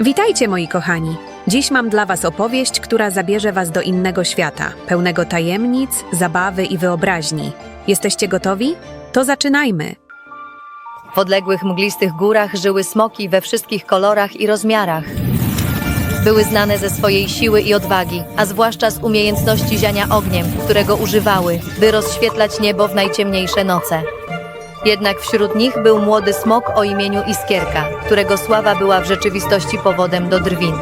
Witajcie moi kochani. Dziś mam dla was opowieść, która zabierze was do innego świata, pełnego tajemnic, zabawy i wyobraźni. Jesteście gotowi? To zaczynajmy. W odległych mglistych górach żyły smoki we wszystkich kolorach i rozmiarach. Były znane ze swojej siły i odwagi, a zwłaszcza z umiejętności ziania ogniem, którego używały, by rozświetlać niebo w najciemniejsze noce. Jednak wśród nich był młody smok o imieniu Iskierka, którego sława była w rzeczywistości powodem do drwin.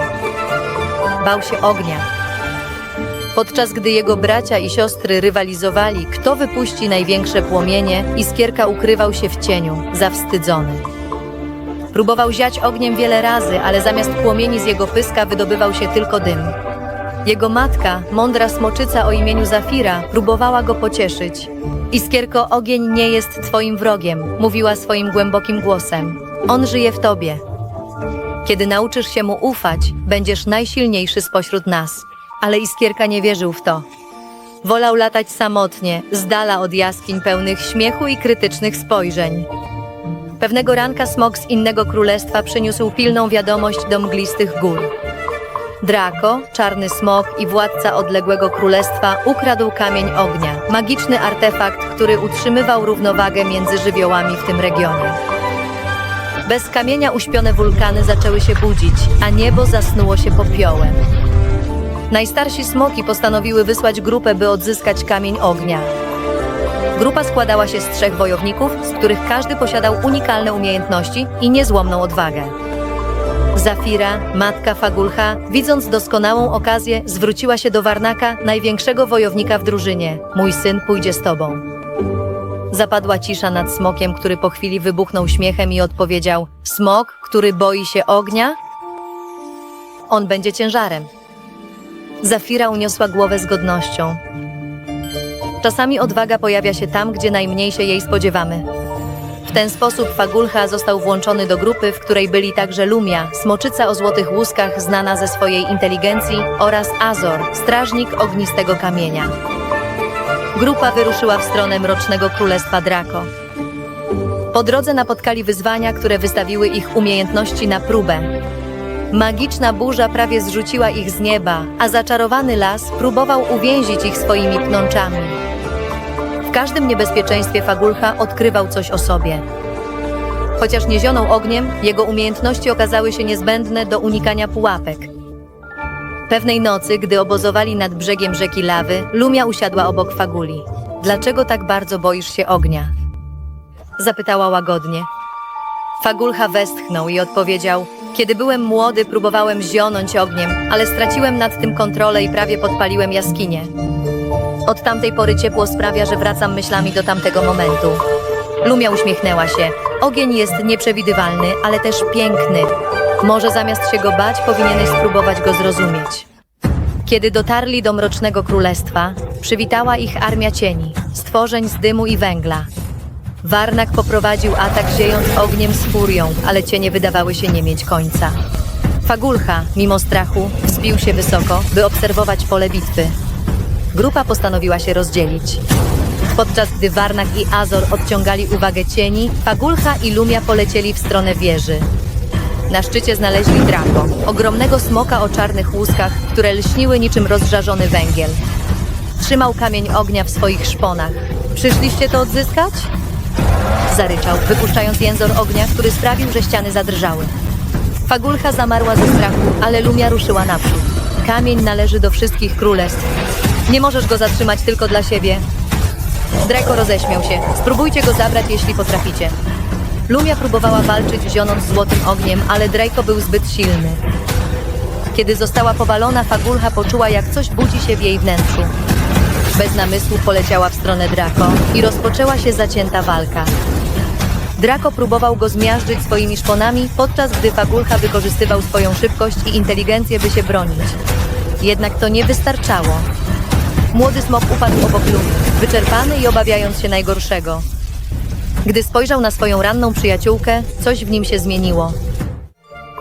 Bał się ognia. Podczas gdy jego bracia i siostry rywalizowali, kto wypuści największe płomienie, Iskierka ukrywał się w cieniu, zawstydzony. Próbował ziać ogniem wiele razy, ale zamiast płomieni z jego pyska wydobywał się tylko dym. Jego matka, mądra smoczyca o imieniu Zafira, próbowała go pocieszyć. Iskierko, ogień nie jest twoim wrogiem, mówiła swoim głębokim głosem. On żyje w tobie. Kiedy nauczysz się mu ufać, będziesz najsilniejszy spośród nas. Ale Iskierka nie wierzył w to. Wolał latać samotnie, z dala od jaskiń pełnych śmiechu i krytycznych spojrzeń. Pewnego ranka smok z innego królestwa przyniósł pilną wiadomość do mglistych gór. Draco, czarny smok i władca odległego królestwa ukradł kamień ognia, magiczny artefakt, który utrzymywał równowagę między żywiołami w tym regionie. Bez kamienia uśpione wulkany zaczęły się budzić, a niebo zasnuło się popiołem. Najstarsi smoki postanowiły wysłać grupę, by odzyskać kamień ognia. Grupa składała się z trzech wojowników, z których każdy posiadał unikalne umiejętności i niezłomną odwagę. Zafira, matka Fagulcha, widząc doskonałą okazję, zwróciła się do Warnaka, największego wojownika w drużynie. Mój syn pójdzie z tobą. Zapadła cisza nad smokiem, który po chwili wybuchnął śmiechem i odpowiedział: Smok, który boi się ognia? On będzie ciężarem. Zafira uniosła głowę z godnością. Czasami odwaga pojawia się tam, gdzie najmniej się jej spodziewamy. W ten sposób Fagulcha został włączony do grupy, w której byli także Lumia, smoczyca o złotych łuskach znana ze swojej inteligencji, oraz Azor, strażnik ognistego kamienia. Grupa wyruszyła w stronę mrocznego królestwa Draco. Po drodze napotkali wyzwania, które wystawiły ich umiejętności na próbę. Magiczna burza prawie zrzuciła ich z nieba, a zaczarowany las próbował uwięzić ich swoimi pnączami. W każdym niebezpieczeństwie Fagulcha odkrywał coś o sobie. Chociaż nie zionął ogniem, jego umiejętności okazały się niezbędne do unikania pułapek. Pewnej nocy, gdy obozowali nad brzegiem rzeki Lawy, Lumia usiadła obok Faguli. Dlaczego tak bardzo boisz się ognia? Zapytała łagodnie. Fagulcha westchnął i odpowiedział: Kiedy byłem młody, próbowałem zionąć ogniem, ale straciłem nad tym kontrolę i prawie podpaliłem jaskinię. Od tamtej pory ciepło sprawia, że wracam myślami do tamtego momentu. Lumia uśmiechnęła się. Ogień jest nieprzewidywalny, ale też piękny. Może zamiast się go bać, powinieneś spróbować go zrozumieć. Kiedy dotarli do Mrocznego Królestwa, przywitała ich armia cieni, stworzeń z dymu i węgla. Warnak poprowadził atak ziejąc ogniem z furią, ale cienie wydawały się nie mieć końca. Fagulcha, mimo strachu, wzbił się wysoko, by obserwować pole bitwy. Grupa postanowiła się rozdzielić. Podczas gdy Warnak i Azor odciągali uwagę cieni, Fagulcha i Lumia polecieli w stronę wieży. Na szczycie znaleźli Draco, ogromnego smoka o czarnych łuskach, które lśniły niczym rozżarzony węgiel. Trzymał kamień ognia w swoich szponach. Przyszliście to odzyskać? Zaryczał, wypuszczając jęzor ognia, który sprawił, że ściany zadrżały. Fagulcha zamarła ze strachu, ale Lumia ruszyła naprzód. Kamień należy do wszystkich królestw. Nie możesz go zatrzymać tylko dla siebie. Draco roześmiał się. Spróbujcie go zabrać, jeśli potraficie. Lumia próbowała walczyć zionąc złotym ogniem, ale Draco był zbyt silny. Kiedy została powalona, Fagulcha poczuła, jak coś budzi się w jej wnętrzu. Bez namysłu poleciała w stronę Draco i rozpoczęła się zacięta walka. Draco próbował go zmiażdżyć swoimi szponami, podczas gdy Fagulcha wykorzystywał swoją szybkość i inteligencję, by się bronić. Jednak to nie wystarczało. Młody smok upadł obok Lumi, wyczerpany i obawiając się najgorszego. Gdy spojrzał na swoją ranną przyjaciółkę, coś w nim się zmieniło.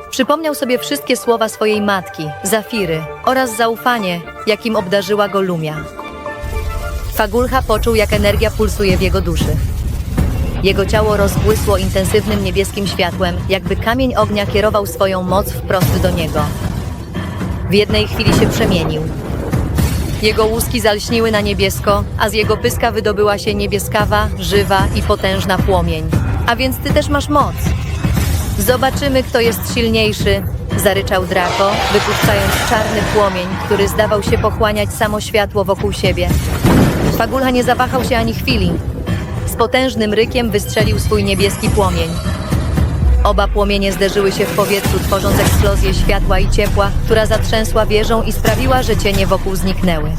Przypomniał sobie wszystkie słowa swojej matki, Zafiry, oraz zaufanie, jakim obdarzyła go Lumia. Fagulcha poczuł, jak energia pulsuje w jego duszy. Jego ciało rozbłysło intensywnym niebieskim światłem, jakby kamień ognia kierował swoją moc wprost do niego. W jednej chwili się przemienił. Jego łuski zalśniły na niebiesko, a z jego pyska wydobyła się niebieskawa, żywa i potężna płomień. A więc ty też masz moc. Zobaczymy, kto jest silniejszy, zaryczał Draco, wypuszczając czarny płomień, który zdawał się pochłaniać samo światło wokół siebie. Fagulha nie zawahał się ani chwili. Z potężnym rykiem wystrzelił swój niebieski płomień. Oba płomienie zderzyły się w powietrzu, tworząc eksplozję światła i ciepła, która zatrzęsła wieżą i sprawiła, że cienie wokół zniknęły.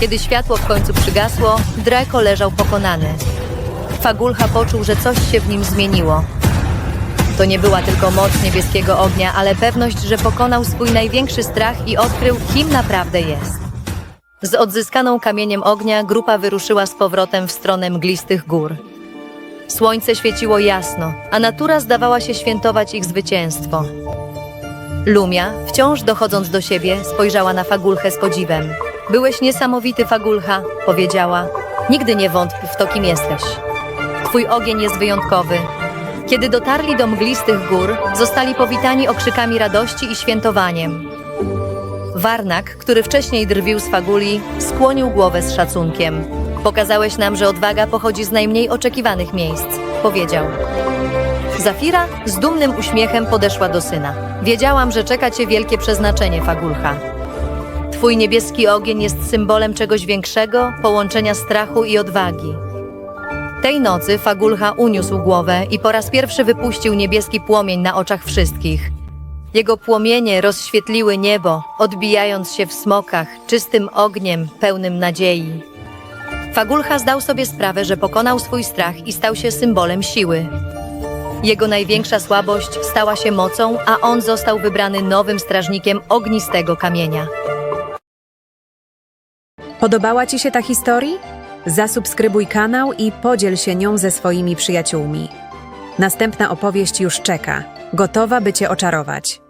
Kiedy światło w końcu przygasło, Draco leżał pokonany. Fagulha poczuł, że coś się w nim zmieniło. To nie była tylko moc niebieskiego ognia, ale pewność, że pokonał swój największy strach i odkrył, kim naprawdę jest. Z odzyskaną kamieniem ognia grupa wyruszyła z powrotem w stronę mglistych gór. Słońce świeciło jasno, a natura zdawała się świętować ich zwycięstwo. Lumia, wciąż dochodząc do siebie, spojrzała na Fagulchę z podziwem. Byłeś niesamowity, Fagulcha, powiedziała. Nigdy nie wątp w to, kim jesteś. Twój ogień jest wyjątkowy. Kiedy dotarli do mglistych gór, zostali powitani okrzykami radości i świętowaniem. Warnak, który wcześniej drwił z Faguli, skłonił głowę z szacunkiem. Pokazałeś nam, że odwaga pochodzi z najmniej oczekiwanych miejsc, powiedział. Zafira z dumnym uśmiechem podeszła do syna. Wiedziałam, że czeka cię wielkie przeznaczenie, Fagulcha. Twój niebieski ogień jest symbolem czegoś większego, połączenia strachu i odwagi. Tej nocy Fagulcha uniósł głowę i po raz pierwszy wypuścił niebieski płomień na oczach wszystkich. Jego płomienie rozświetliły niebo, odbijając się w smokach, czystym ogniem, pełnym nadziei. Fagulcha zdał sobie sprawę, że pokonał swój strach i stał się symbolem siły. Jego największa słabość stała się mocą, a on został wybrany nowym strażnikiem ognistego kamienia. Podobała Ci się ta historia? Zasubskrybuj kanał i podziel się nią ze swoimi przyjaciółmi. Następna opowieść już czeka, gotowa by Cię oczarować.